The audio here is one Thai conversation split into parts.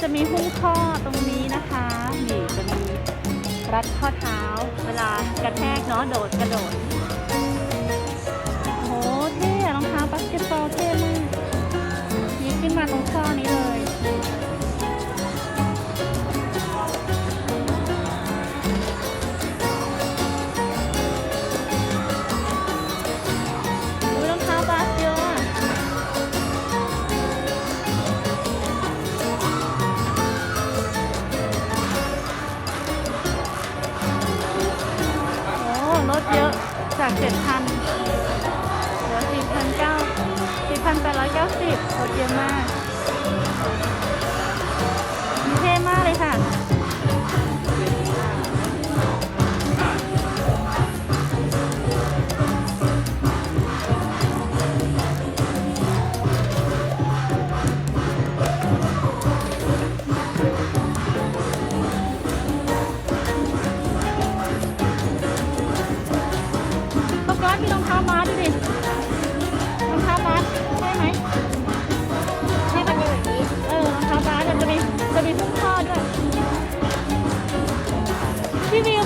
จะมีหุ้มข้อตรงนี้นะคะนี่จะมีรัดข้อเท้า เวลากระแทกเนาะโดดกระโดด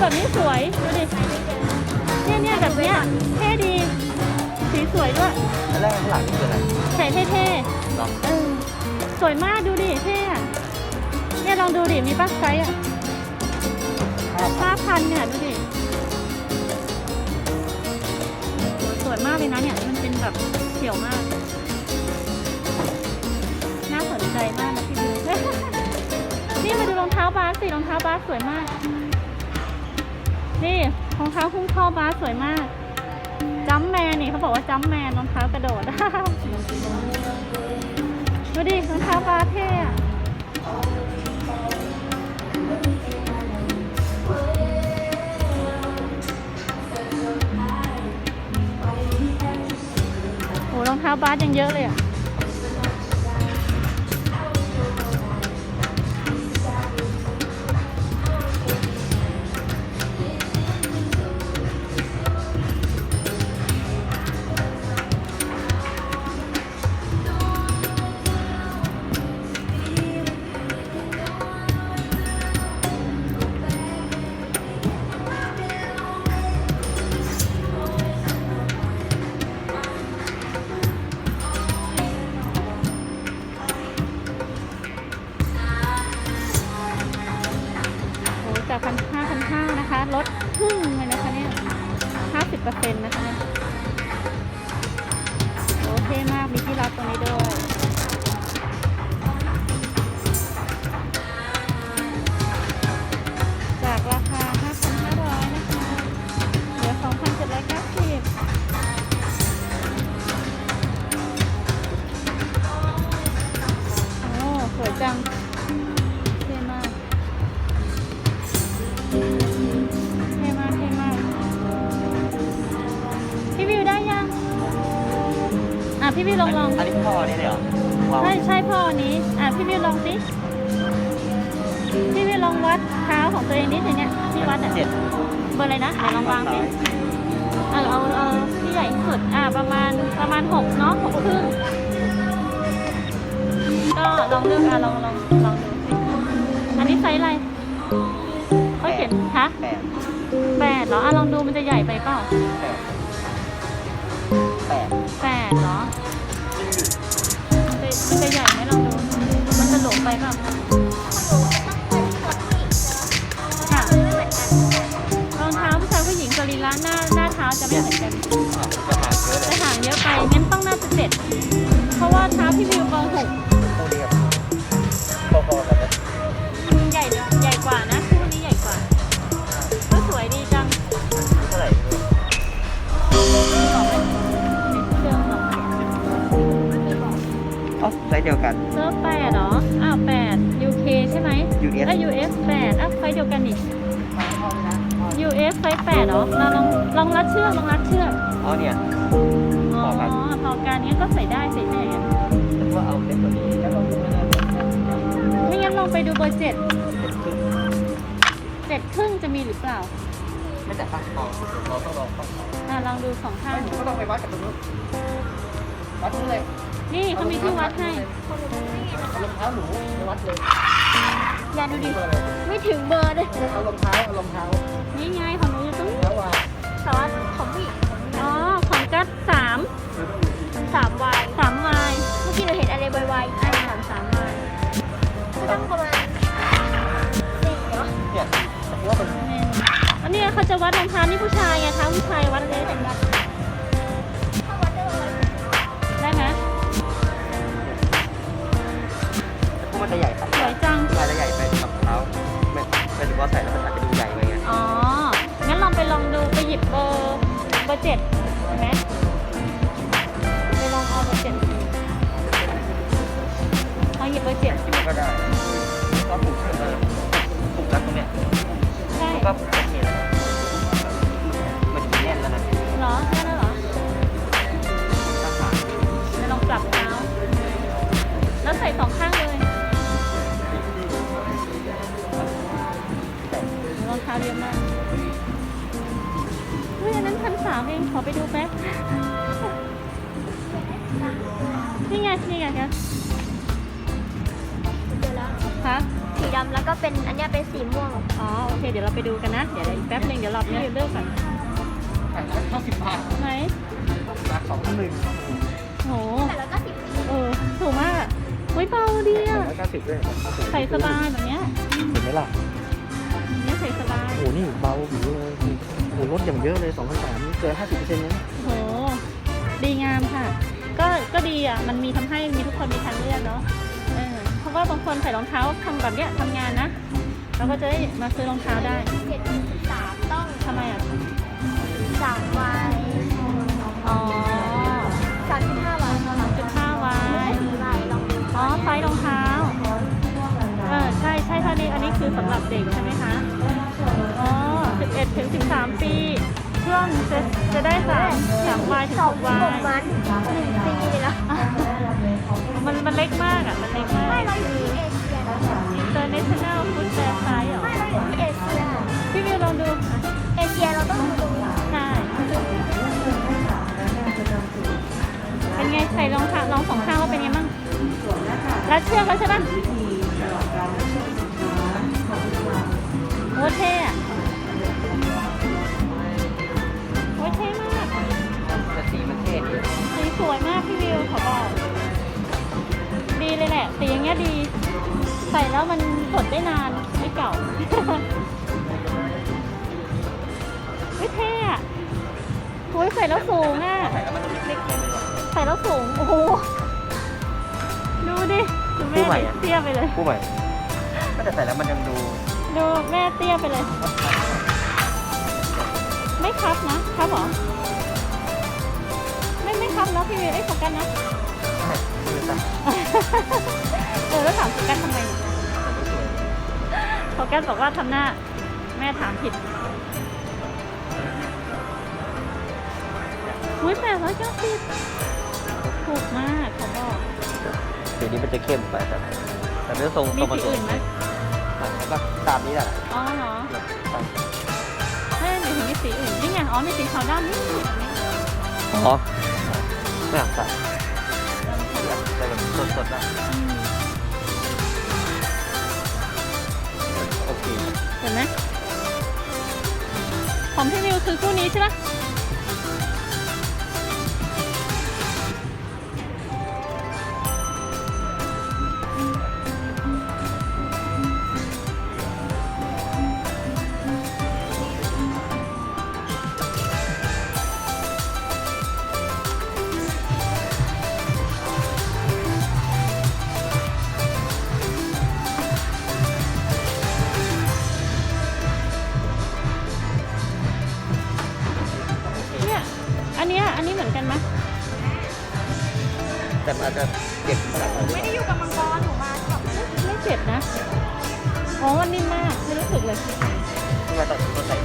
แบบนี้สวย ดูดิ เนี่ยเนี่ยแบบเนี้ยเท่ดี สีสวยด้วยแล้วแรกข้างหลังนี่คืออะไรใส่เท่เนาะๆเออสวยมากดูดิเท่อะเนี่ยลองดูดิ มีปักไซส์อะห้าห้าพันเนี่ยดูดิโอ้ยสวยมากเลยนะเนี่ย มันเป็นแบบเขียวมาก น่าสนใจมากนะพี่บิวนี่มาดูรองเท้าบาสสิรองเท้าบาสสวยมาก นี่รองเท้าหุ้มข้อบาสสวยมากจัมแมนนี่เขาบอกว่าจัมแมนรองเท้ากระโดดดูดิรองเท้าบาสเท่อะรองเท้าบาสยังเยอะเลยอะ นต์นะคะ โอเคมาก มีที่รับตรงนี้ด้วย วิวลองลองอันนี้พ่อนี่เลยเหรอว้าวใช่ใช่พ่ออันนี้ อะพี่วิวลองสิพี่วิวลองวัดเท้าของตัวเองนิดนึงเนี่ยพี่วัดอะเจ็ดเบอร์อะไรนะไหนลองวางสิเออเอาเอาที่ใหญ่ที่สุดอะประมาณประมาณหกเนาะหกครึ่งก็ลองเลือกอะลองลองลองดูสิอันนี้ไซส์อะไรเขาเขียนฮะแปดแปดเหรออะลองดูมันจะใหญ่ไปเปล่า จะไม่เหมือนกันจะห่างเยอะเลยจะห่างเยอะไปงั้นต้องน่าจะเจ็ดเพราะว่าเท้าพี่วิวเบอร์หกคู่เดียวพอๆกันนะใหญ่ใหญ่กว่านะคู่นี้ใหญ่กว่าก็สวยดีจังเท่าไหร่บอกไหมในคู่เดิมเหรออ๋อไซส์เดียวกันเซิร์ฟแปดเหรออ้าวแปด UK ใช่ไหม US แล้ว US แปด US ไฟแปดเหรอเราลองลองรัดเชือกลองรัดเชือกอ๋อเนี่ย อ๋อพอกัน พอกันงั้นก็ใส่ได้ใส่ได้อะแต่ว่าเอาเล็กกว่านี้แล้วก็ไม่ได้องไปดูเบอร์เจ็ดเจ็ดครึ่งเจ็ดครึ่งจะมีหรือเปล่าไม่แต่ฟังลองเราต้องลองฟังอะลองดูสองข้างก็ต้องไปวัดกับตรงนู้นวัดตรงนู้นเลยนี่เขามีที่วัดให้เอารองเท้าหนูไปวัดเลย อย่าดูดิเบอร์อะไรไม่ถึงเบอร์เลยเอารองเท้าเอารองเท้านี่ไงของหนูอยู่ตรงนี้เท้าวางแต่ว่าของผู้หญิงอ๋อ ของกัดสามสามวายสามวายเมื่อกี้เราเห็นอะไรวายๆอ่าสามสามวายก็ต้องประมาณสี่เนาะเนี่ยแต่ว่ามันนี่อันนี้เขาจะวัดรองเท้านี่ผู้ชายไงเท้าผู้ชายวัด 7 องขอไปดูแป๊บนี่ไง นี่ไงครับเจอแล้วคะสีดำแล้วก็เป็นอันเนี้ยเป็นสีม่วงอ๋อ โอเค เดี๋ยวเราไปดูกันนะ เดี๋ยวอีกแป๊บหนึงเดี๋ยวรอบนี้เลือกก่อนเท่าสิบบาทไหน ราคาสองพันหนึ่งโห แต่แล้วก็สิบเออ ถูกมากอะเฮ้ยเบาดีสองอะ ร้อยเก้าสิบด้วยใส่สบายแบบเนี้ย เห็นไหมล่ะ อย่างเนี้ยใส่สบาย โอ้โหนี่เบาอยู่เลยโอ้โห ลดอย่างเยอะเลย2 0 0 3นี่เกิน 50%เลยนะโห ดีงามค่ะ ก็ก็ดีอะ มันมีทำให้มีทุกคนมีทางเลือกเนาะเออเพราะว่าบางคนใส่รองเท้าทำแบบเนี้ยทำงานนะ เราก็จะได้มาซื้อรองเท้าได้เจ็ดสิบสามต้องทำไมอะสามวายอ๋อสามสิบห้าวายสามจุดห้าวายสี่วายลองดูอ๋อไซส์รองเท้า เออ ใช่ใช่ท่านี้อันนี้คือสำหรับเด็กใช่ไหมคะอ๋อ11ถึง 13 ปี ช่วงจะจะได้สามสามวายถึงสหองกหวายกมันหนึ่งปีเลยนะมันมันเล็กมากอะ มันเล็กมาไม่ก เราอยู่ที่เอเชียนะ International Footwear Size เหรอ ไม่เราอยู่ที่เอเชีย พี่วิวลองดูอะเอเชียเราต้องดูตรงนี้ใช่ เป็นไงใส่รองเท้าลองสองข้างว่าเป็นไงบ้างรัดเชือกแล้วใช่ปะ เงี้ยดี ใส่แล้วมันทนได้นานไม่เก่าไม่เท่อะโอ้ยใส่แล้วสูงอะ ใส่แล้วมันดูเล็กๆเลยว่ะใส่แล้วสูง โอ้โห ดูดิดูแม่คู่ใหม่ดิอะ เตี้ยไปเลย คู่ใหม่ก็แต่ใส่แล้วมันยังดูดูแม่เตี้ยไปเลย ไม่ครับนะครับเหรอ ไม่ไม่ครับเนาะพี่วิวไอ้ยโฟกัสนะมือสั่นเออ แล้วถามโฟกัสทำไมเนี่ยแต่ก็สวยโฟกัสบอกว่าทำหน้า แม่ถามผิดอุ้ยแปดร้อยเก้าสิบถูกมากเขาบอกสีนี้มันจะเข้มไปแต่แต่เนื้อทรงมีทรงมันสีสวยอื่นไหมแล้วก็ตามนี้แหละอ๋อเหรอใช่ไม่หมายถึงมีสีอื่นนี่ไงอ๋อมีสีขาวดำนี่แบบนี้อ๋อไม่อยากใส่ใส่แบบสดๆนะ เห็นไหมของพี่มิวคือคู่นี้ใช่ปะ อาจจะเจ็บไม่ได้อยู่กับมังกรหนูมาแบบไม่เจ็บนะอ๋อมันนิ่มมากไม่รู้สึกเลยที่มาต้องต้องใส่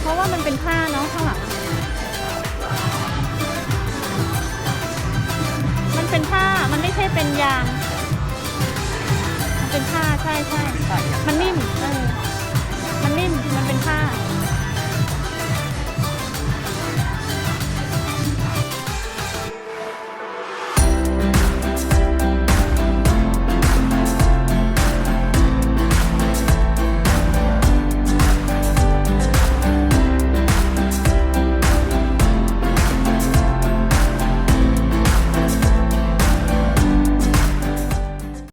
เพราะว่ามันเป็นผ้าเนาะข้างหลังมันเป็นผ้ามันไม่ใช่เป็นยางมันเป็นผ้าใช่ใช่ใช่มันนิ่มเออมันนิ่มมันเป็นผ้า